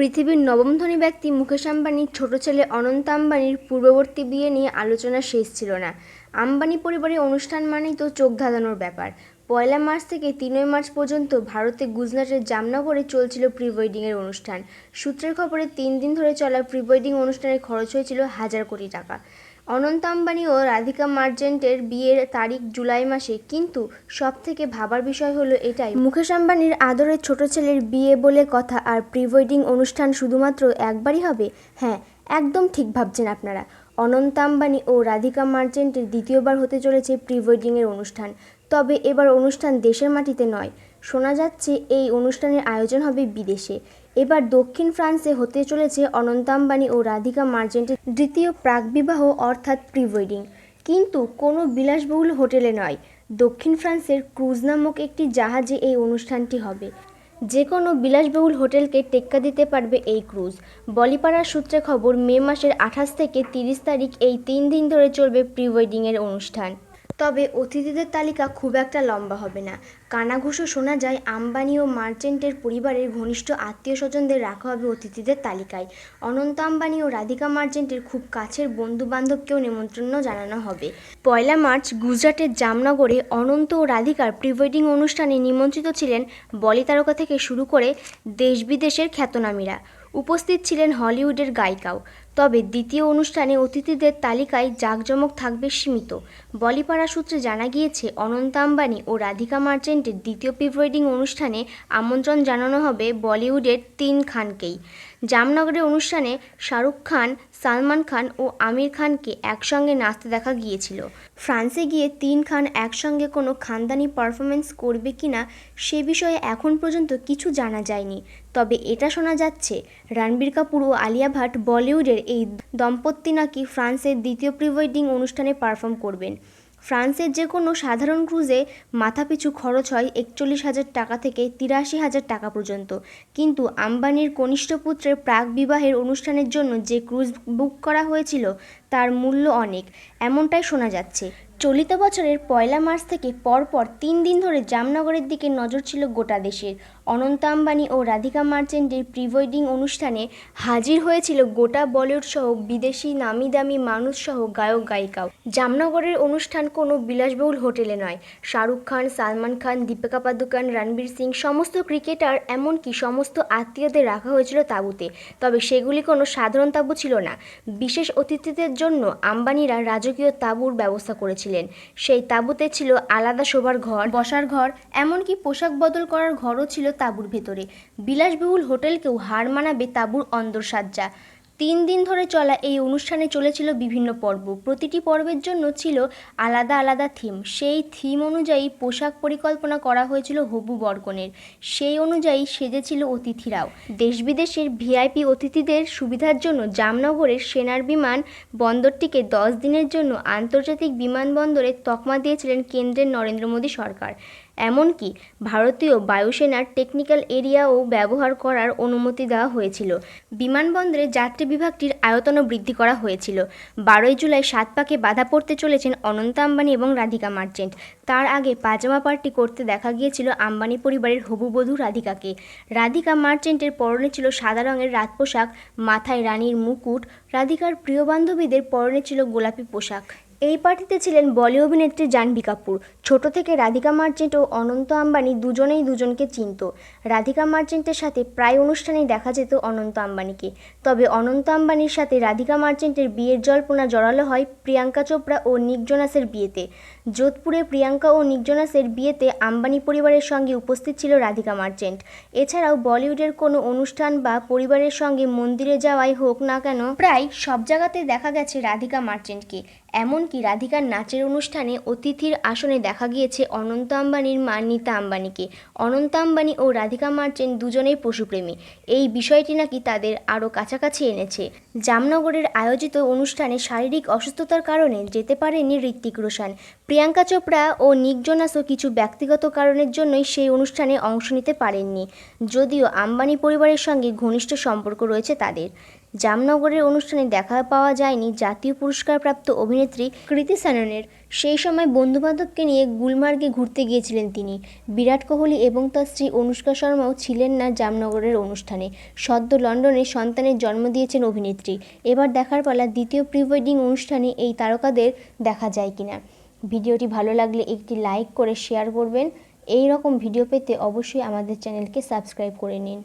পৃথিবীর নবম ধনী ব্যক্তি মুকেশ আম্বানির ছোট ছেলে অনন্ত আম্বানির পূর্ববর্তী বিয়ে নিয়ে আলোচনা শেষ ছিল না। আম্বানি পরিবারে অনুষ্ঠান মানেই তো চোখ ধাঁধানোর ব্যাপার। পয়লা মার্চ থেকে তিনই মার্চ পর্যন্ত ভারতে গুজরাটের জামনগরে চলছিল প্রি ওয়েডিংয়ের অনুষ্ঠান। সূত্রের খবরে তিন দিন ধরে চলা প্রি ওয়েডিং অনুষ্ঠানের খরচ হয়েছিল হাজার কোটি টাকা। অনন্ত আম্বানি ও রাধিকা মার্চেন্টের বিয়ের তারিখ জুলাই মাসে, কিন্তু সব থেকে ভাবার বিষয় হলো এটাই। মুকেশ আম্বানির আদরের ছোট ছেলের বিয়ে বলে কথা আর প্রি ওয়েডিং অনুষ্ঠান শুধুমাত্র একবারই হবে? হ্যাঁ একদম ঠিক ভাবছেন আপনারা। অনন্ত আম্বানি ও রাধিকা মার্চেন্টের দ্বিতীয়বার হতে চলেছে প্রি ওয়েডিংয়ের অনুষ্ঠান। তবে এবার অনুষ্ঠান দেশের মাটিতে নয়। শোনা যাচ্ছে এই অনুষ্ঠানের আয়োজন হবে বিদেশে। এবার দক্ষিণ ফ্রান্সে হতে চলেছে অনন্ত আম্বানি ও রাধিকা মার্চেন্টের দ্বিতীয় প্রাকবিবাহ অর্থাৎ প্রি ওয়েডিং কিন্তু কোনো বিলাসবহুল হোটেলে নয়, দক্ষিণ ফ্রান্সের ক্রুজ নামক একটি জাহাজে এই অনুষ্ঠানটি হবে। যে কোনো বিলাসবহুল হোটেলকে টেক্কা দিতে পারবে এই ক্রুজ। বলিপাড়ার সূত্রে খবর, মে মাসের আঠাশ থেকে তিরিশ তারিখ এই তিন দিন ধরে চলবে প্রি ওয়েডিংয়ের অনুষ্ঠান। তবে অতিথিদের তালিকা খুব একটা লম্বা হবে না। কানাঘুষো শোনা যায়, আম্বানি ও মার্চেন্টের পরিবারের ঘনিষ্ঠ আত্মীয় স্বজনদের রাখা হবে অতিথিদের তালিকায়। অনন্ত আম্বানি ও রাধিকা মার্চেন্টের খুব কাছের বন্ধু বান্ধবকেও নেমন্ত্রণ জানানো হবে। পয়লা মার্চ গুজরাটের জামনগরে অনন্ত ও রাধিকার প্রি ওয়েডিং অনুষ্ঠানে নিমন্ত্রিত ছিলেন বলি তারকা থেকে শুরু করে দেশ বিদেশের খ্যাতনামীরা। উপস্থিত ছিলেন হলিউডের গায়িকাও। তবে দ্বিতীয় অনুষ্ঠানে অতিথিদের তালিকায় জাঁকজমক থাকবে সীমিত। বলিপাড়া সূত্রে জানা গিয়েছে, অনন্ত আম্বানি ও রাধিকা মার্চেন্টের দ্বিতীয় প্রি ওয়েডিং অনুষ্ঠানে আমন্ত্রণ জানানো হবে বলিউডের তিন খানকেই। জামনগরের অনুষ্ঠানে শাহরুখ খান, সালমান খান ও আমির খানকে একসঙ্গে নাচতে দেখা গিয়েছিল। ফ্রান্সে গিয়ে তিন খান একসঙ্গে কোনো খানদানি পারফরমেন্স করবে কিনা সে বিষয়ে এখন পর্যন্ত কিছু জানা যায়নি। তবে এটা শোনা যাচ্ছে, রণবীর কাপুর ও আলিয়া ভাট বলিউডের এই দম্পতি নাকি ফ্রান্সের দ্বিতীয় প্রি ওয়েডিং অনুষ্ঠানে পারফর্ম করবেন। ফ্রান্সের যে কোনো সাধারণ ক্রুজে মাথাপিছু খরচ হয় একচল্লিশ হাজার টাকা থেকে তিরাশি হাজার টাকা পর্যন্ত। কিন্তু আম্বানির কনিষ্ঠ পুত্রের প্রাক বিবাহের অনুষ্ঠানের জন্য যে ক্রুজ বুক করা হয়েছিল, তার মূল্য অনেক। এমনটাই শোনা যাচ্ছে। চলিত বছরের পয়লা মার্চ থেকে পরপর তিন দিন ধরে জামনগরের দিকে নজর ছিল গোটা দেশের। অনন্ত আম্বানি ও রাধিকা মার্চেন্টের প্রি ওয়েডিং অনুষ্ঠানে হাজির হয়েছিল গোটা বলিউড সহ বিদেশি নামি দামি মানুষ সহ গায়ক, গায়িকাও। জামনগরের অনুষ্ঠান কোনো বিলাসবহুল হোটেলে নয়। শাহরুখ খান, সালমান খান, দীপিকা পাদুকান, রণবীর সিং সমস্ত ক্রিকেটার এমনকি সমস্ত আত্মীয়দের রাখা হয়েছিল তাঁবুতে। তবে সেগুলি কোনো সাধারণ তাঁবু ছিল না। বিশেষ অতিথিদের জন্য আম্বানিরা রাজকীয় তাঁবুর ব্যবস্থা করেছিলেন। সেই তাঁবুতে ছিল আলাদা শোবার ঘর, বসার ঘর, এমনকি পোশাক বদল করার ঘরও ছিল তাঁবুর ভেতরে। বিলাসবহুল হোটেলকেও হার মানাবে তাঁবুর অন্দরসজ্জা। তিন দিন ধরে চলা এই অনুষ্ঠানে চলেছিল বিভিন্ন পর্ব। প্রতিটি পর্বের জন্য ছিল আলাদা আলাদা থিম সেই থিম অনুযায়ী পোশাক পরিকল্পনা করা হয়েছিল হবু বরকনের সেই অনুযায়ী সেজেছিল অতিথিরাও। দেশ বিদেশের ভিআইপি অতিথিদের সুবিধার জন্য জামনগরের সেনার বিমান বন্দরটিকে দশ দিনের জন্য আন্তর্জাতিক বিমানবন্দরে তকমা দিয়েছিলেন কেন্দ্রের নরেন্দ্র মোদী সরকার। এমনকি ভারতীয় বায়ুসেনার টেকনিক্যাল এরিয়াও ব্যবহার করার অনুমতি দেওয়া হয়েছিল। বিমানবন্দরে যাত্রী বিভাগটির আয়তনও বৃদ্ধি করা হয়েছিল। বারোই জুলাই সাত পাকে বাধা পড়তে চলেছেন অনন্ত আম্বানি এবং রাধিকা মার্চেন্ট। তার আগে পাজামা পার্টি করতে দেখা গিয়েছিল আম্বানি পরিবারের হবুবধূ রাধিকাকে। রাধিকা মার্চেন্টের পরনে ছিল সাদা রঙের রাত পোশাক, মাথায় রানীর মুকুট, রাধিকার প্রিয় বান্ধবীদের পরনে ছিল গোলাপি পোশাক। এই পার্টিতে ছিলেন বলি অভিনেত্রী জাহ্নবী কাপুর। ছোট থেকে রাধিকা মার্চেন্ট ও অনন্ত আম্বানি দুজনেই দুজনকে চিনত। রাধিকা মার্চেন্টের সাথে প্রায় অনুষ্ঠানেই দেখা যেত অনন্ত আম্বানিকে। তবে অনন্ত আম্বানির সাথে রাধিকা মার্চেন্টের বিয়ের জল্পনা জড়ালো হয় প্রিয়াঙ্কা চোপড়া ও নিক জোনাসের বিয়েতে। যোধপুরে প্রিয়াঙ্কা ও নিক জোনাসের বিয়েতে আম্বানি পরিবারের সঙ্গে উপস্থিত ছিল রাধিকা মার্চেন্ট। এছাড়াও বলিউডের কোনো অনুষ্ঠান বা পরিবারের সঙ্গে মন্দিরে যাওয়াই হোক না কেন, প্রায় সব জায়গাতে দেখা গেছে রাধিকা মার্চেন্টকে। এমনকি রাধিকার নাচের অনুষ্ঠানে অতিথির আসনে দেখা গিয়েছে অনন্ত আম্বানির মা নীতা আম্বানিকে। অনন্ত আম্বানি ও রাধিকা মার্চেন্ট দুজনেই পশুপ্রেমী। এই বিষয়টি নাকি তাদের আরও কাছাকাছি এনেছে। জামনগরের আয়োজিত অনুষ্ঠানে শারীরিক অসুস্থতার কারণে যেতে পারেনি ঋত্বিক রোশন। প্রিয়াঙ্কা চোপড়া ও নিক জোনাসও কিছু ব্যক্তিগত কারণের জন্যই সেই অনুষ্ঠানে অংশ নিতে পারেননি। যদিও আম্বানি পরিবারের সঙ্গে ঘনিষ্ঠ সম্পর্ক রয়েছে তাদের। জামনগরের অনুষ্ঠানে দেখা পাওয়া যায়নি জাতীয় পুরস্কারপ্রাপ্ত অভিনেত্রী কৃতি স্যাননের সেই সময় বন্ধুবান্ধবকে নিয়ে গুলমার্গে ঘুরতে গিয়েছিলেন তিনি। বিরাট কোহলি এবং তার স্ত্রী অনুষ্কা শর্মাও ছিলেন না জামনগরের অনুষ্ঠানে। সদ্য লন্ডনে সন্তানের জন্ম দিয়েছেন অভিনেত্রী। এবার দেখার পালা দ্বিতীয় প্রি ওয়েডিং অনুষ্ঠানে এই তারকাদের দেখা যায় কিনা। ভিডিওটি ভালো লাগলে একটি লাইক করে শেয়ার করবেন। এই রকম ভিডিও পেতে অবশ্যই আমাদের চ্যানেলকে সাবস্ক্রাইব করে নিন।